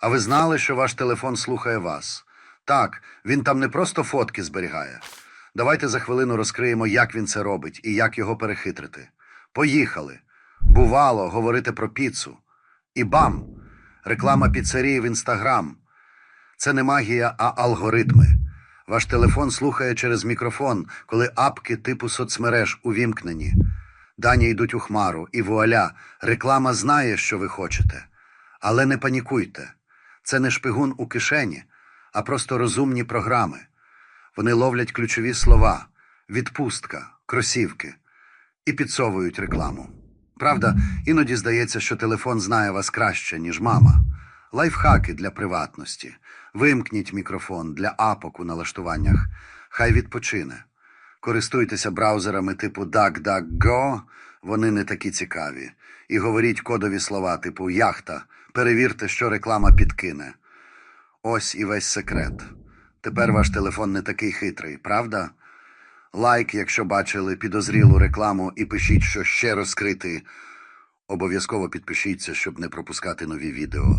А ви знали, що ваш телефон слухає вас? Так, він там не просто фотки зберігає. Давайте за хвилину розкриємо, як він це робить і як його перехитрити. Поїхали. Бувало, говорити про піцу. І бам! Реклама піцерії в інстаграм. Це не магія, а алгоритми. Ваш телефон слухає через мікрофон, коли апки типу соцмереж увімкнені. Дані йдуть у хмару, і вуаля, реклама знає, що ви хочете. Але не панікуйте. Це не шпигун у кишені, а просто розумні програми. Вони ловлять ключові слова відпустка, кросівки і підсовують рекламу. Правда, іноді здається, що телефон знає вас краще, ніж мама. Лайфхаки для приватності. Вимкніть мікрофон для апок у налаштуваннях. Хай відпочине. Користуйтеся браузерами типу DuckDuckGo, вони не такі цікаві. І говоріть кодові слова типу яхта. Перевірте, що реклама підкине. Ось і весь секрет. Тепер ваш телефон не такий хитрий, правда? Лайк, якщо бачили підозрілу рекламу, і пишіть, що ще розкрити. Обов'язково підпишіться, щоб не пропускати нові відео.